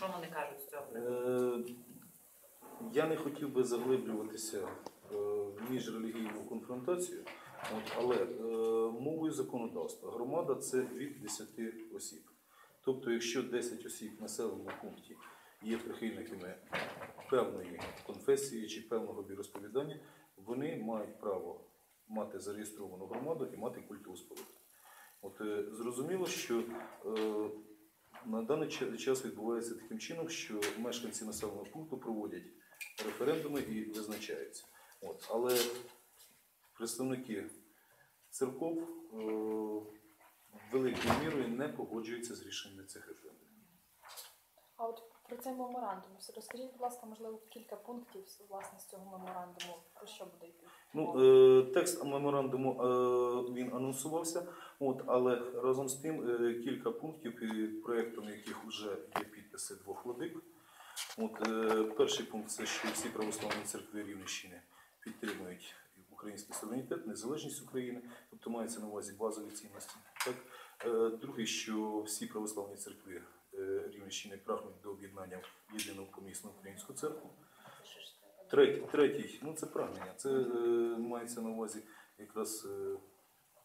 Що вони кажуть з цього? Е, Я не хотів би заглиблюватися е, в міжрелігійну конфронтацію, але е, мовою законодавства громада це від 10 осіб. Тобто, якщо 10 осіб в населеному пункті є прихильниками певної конфесії чи певного віросповідання, вони мають право мати зареєстровану громаду і мати культуроспоруду. От е, зрозуміло, що даний час відбувається таким чином, що мешканці населеного пункту проводять референдуми і визначаються. От. Але представники церков е, великою мірою не погоджуються з рішеннями цих референдумів. А от про цей меморандум. Розкажіть, будь ласка, можливо, кілька пунктів власне з цього меморандуму. Про що буде йти? Ну, е, текст меморандуму е, він анонсувався, от, але разом з тим е, кілька пунктів, проєктом яких вже є підписи двох владик. От, е, перший пункт це що всі православні церкви Рівненщини підтримують український суверенітет, незалежність України, тобто мається на увазі базові цінності. Так? Е, другий, що всі православні церкви Рівненщини прагнуть до об'єднання в єдину помісну українську церкву. Третій, третій, ну це прагнення. Це мається на увазі якраз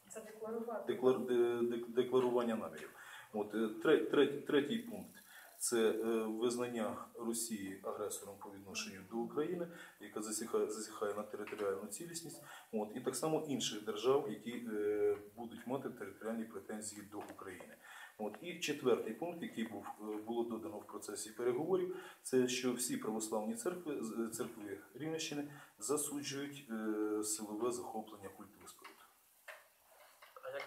Це декларувати. деклар, де- де- декларування намірів. От, е, третій, третій пункт це е, визнання Росії агресором по відношенню до України, яка засіхає, засіхає на територіальну цілісність, от, і так само інших держав, які е, будуть мати територіальні претензії до України. От, і четвертий пункт, який був, е, було додано в процесі переговорів, це що всі православні церкви, церкви Рівненщини засуджують е, силове захоплення споруд.